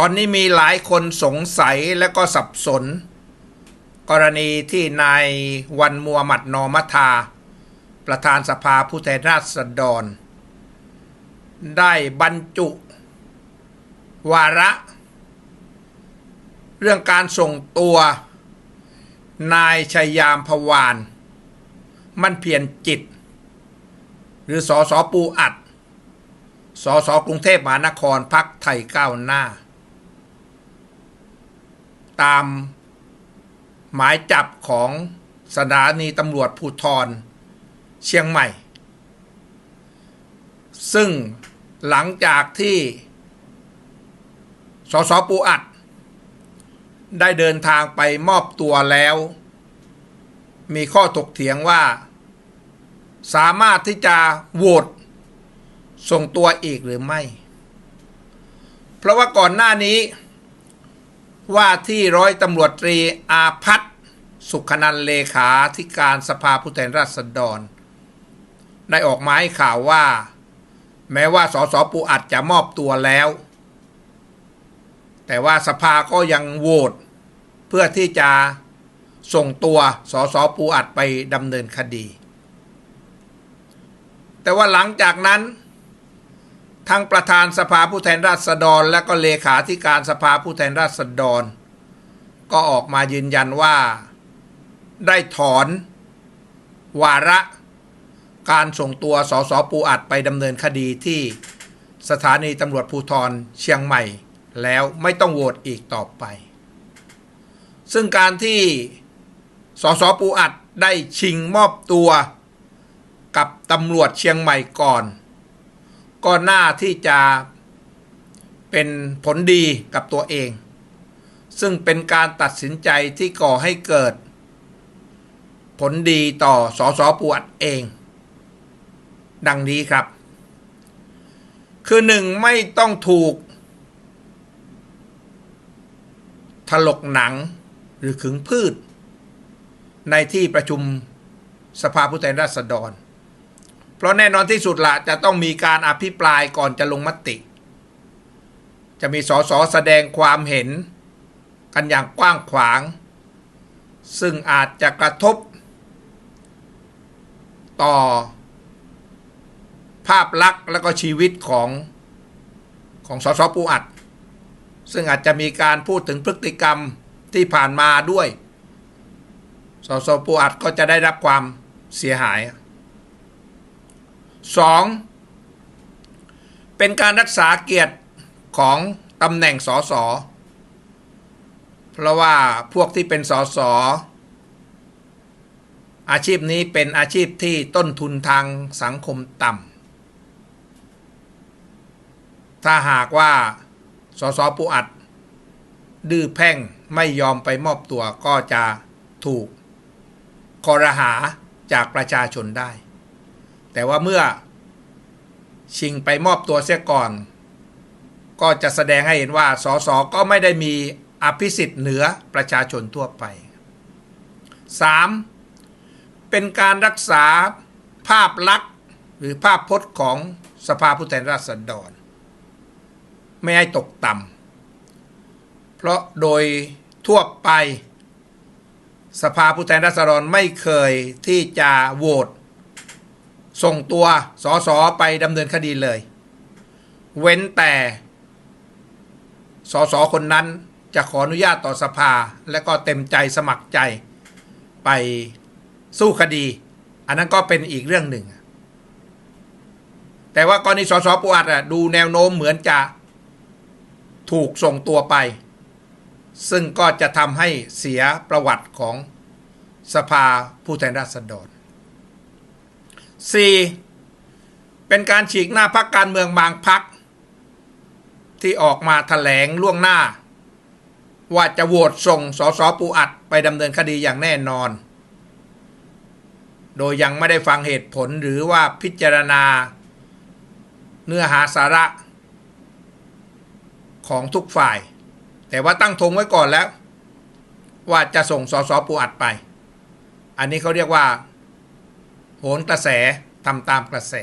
ตอนนี้มีหลายคนสงสัยและก็สับสน กรณีที่นายวันมัวหมัดนอมัทา ประธานสภาผู้แทนราษฎร ได้บรรจุ วาระ เรื่องการส่งตัว นายชัยยามพวาน มันเพียรจิต หรือสอสอปูอัดสสกรุงเทพมหานครพักไทยก้าวหน้า ตาม หมายจับของสถานีตำรวจภูทร เชียงใหม่ ซึ่งหลังจากที่สสปูอัด ได้เดินทางไปมอบตัวแล้ว มีข้อถกเถียงว่า สามารถที่จะโหวตส่งตัวอีกหรือไม่ เพราะว่าก่อนหน้านี้ ว่าที่ร้อยตำรวจตรีอาพัฒน์สุขนันเลขาธิการสภาผู้แทนราษฎร ได้ออกมาให้ข่าวว่า แม้ว่าสสปูอัดจะมอบตัวแล้ว แต่ว่าสภาก็ยังโหวตเพื่อที่จะส่งตัวสสปูอัดไปดำเนินคดี แต่ว่าหลังจากนั้น ทั้งประธานสภาผู้แทนราษฎร และก็เลขาธิการสภาผู้แทนราษฎร ก็ออกมายืนยันว่า ได้ถอน วาระ การส่งตัวสสปูอัดไปดำเนินคดีที่สถานีตำรวจภูธรเชียงใหม่ แล้วไม่ต้องโหวตอีกต่อไป ซึ่งการที่สสปูอัดได้ชิงมอบตัวกับตำรวจเชียงใหม่ก่อน ก็น่าที่จะเป็นผลดีกับตัวเอง ซึ่งเป็นการตัดสินใจที่ก่อให้เกิด ผลดีต่อสอสอปวดเอง ดังนี้ครับ คือหนึ่งไม่ต้องถูก ถลกหนังหรือขึงพืช ในที่ประชุมสภาผู้แทนราษฎร เพราะแน่นอนที่สุดละจะต้องมีการอภิปรายก่อนจะลงมติ จะมีสสแสดงความเห็น กันอย่างกว้างขวาง ซึ่งอาจจะกระทบ ต่อ ภาพลักษณ์และก็ชีวิตของของสสปูอัด ซึ่งอาจจะมีการพูดถึงพฤติกรรมที่ผ่านมาด้วยสสปูอัดก็จะได้รับความเสียหาย 2. เป็นการรักษาเกียรติของตำแหน่งสสเพราะว่าพวกที่เป็นสสอาชีพนี้เป็นอาชีพที่ต้นทุนทางสังคมต่ำถ้าหากว่าสสปูอัด ดื้อแพ่งไม่ยอมไปมอบตัวก็จะถูกคอรหาจากประชาชนได้ แต่ว่าเมื่อชิงไปมอบตัวเสียก่อน ก็จะแสดงให้เห็นว่าสสก็ไม่ได้มีอภิสิทธิ์เหนือประชาชนทั่วไป 3. เป็นการรักษาภาพลักษณ์หรือภาพพจน์ของสภาผู้แทนราษฎร ไม่ให้ตกต่ำเพราะโดยทั่วไป สภาผู้แทนราษฎรไม่เคยที่จะโหวต ส่งตัวสสไปดำเนินคดีเลย เว้นแต่สสคนนั้นจะขออนุญาตต่อสภา และก็เต็มใจสมัครใจไปสู้คดี อันนั้นก็เป็นอีกเรื่องหนึ่ง แต่ว่ากรณีสสปูอัดอะดูแนวโน้มเหมือนจะถูกส่งตัวไป ซึ่งก็จะทำให้เสียประวัติของสภาผู้แทนราษฎร 4. เป็นการฉีกหน้าพักการเมืองบางพัก ที่ออกมาถแถลงล่วงหน้า ว่าจะโหวตส่งสสปูอัดไปดำเนินคดีอย่างแน่นอน โดยยังไม่ได้ฟังเหตุผลหรือว่าพิจารณา เนื้อหาสาระ ของทุกฝ่าย แต่ว่าตั้งธงไว้ก่อนแล้ว ว่าจะส่งสสปูอัดไป อันนี้เขาเรียกว่า โหนกระแสทำตามกระแส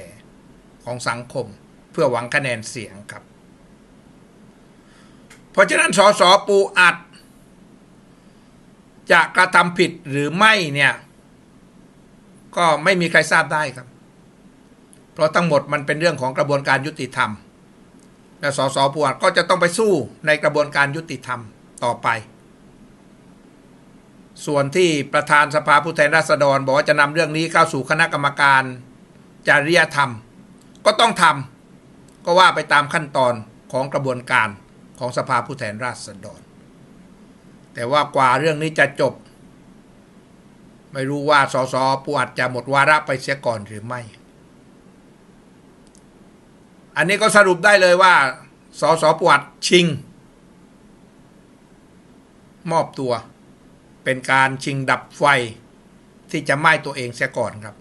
ของสังคมเพื่อหวังคะแนนเสียงครับ เพราะฉะนั้นสสปูอัด จะกระทำผิดหรือไม่เนี่ย ก็ไม่มีใครทราบได้ครับ เพราะทั้งหมดมันเป็นเรื่องของกระบวนการยุติธรรม และสสปูอัดก็จะต้องไปสู้ในกระบวนการยุติธรรมต่อไป ส่วนที่ประธานสภาผู้แทนราษฎร บอกว่าจะนำเรื่องนี้เข้าสู่คณะกรรมการจริยธรรม ก็ต้องทำก็ว่าไปตามขั้นตอนของกระบวนการของสภาผู้แทนราษฎร แต่ว่ากว่าเรื่องนี้จะจบ ไม่รู้ว่าสสปูอัดจะหมดวาระไปเสียก่อนหรือไม่ อันนี้ก็สรุปได้เลยว่าสสปูอัดชิง มอบตัว เป็นการชิงดับไฟที่จะไหม้ตัวเองเสียก่อนครับ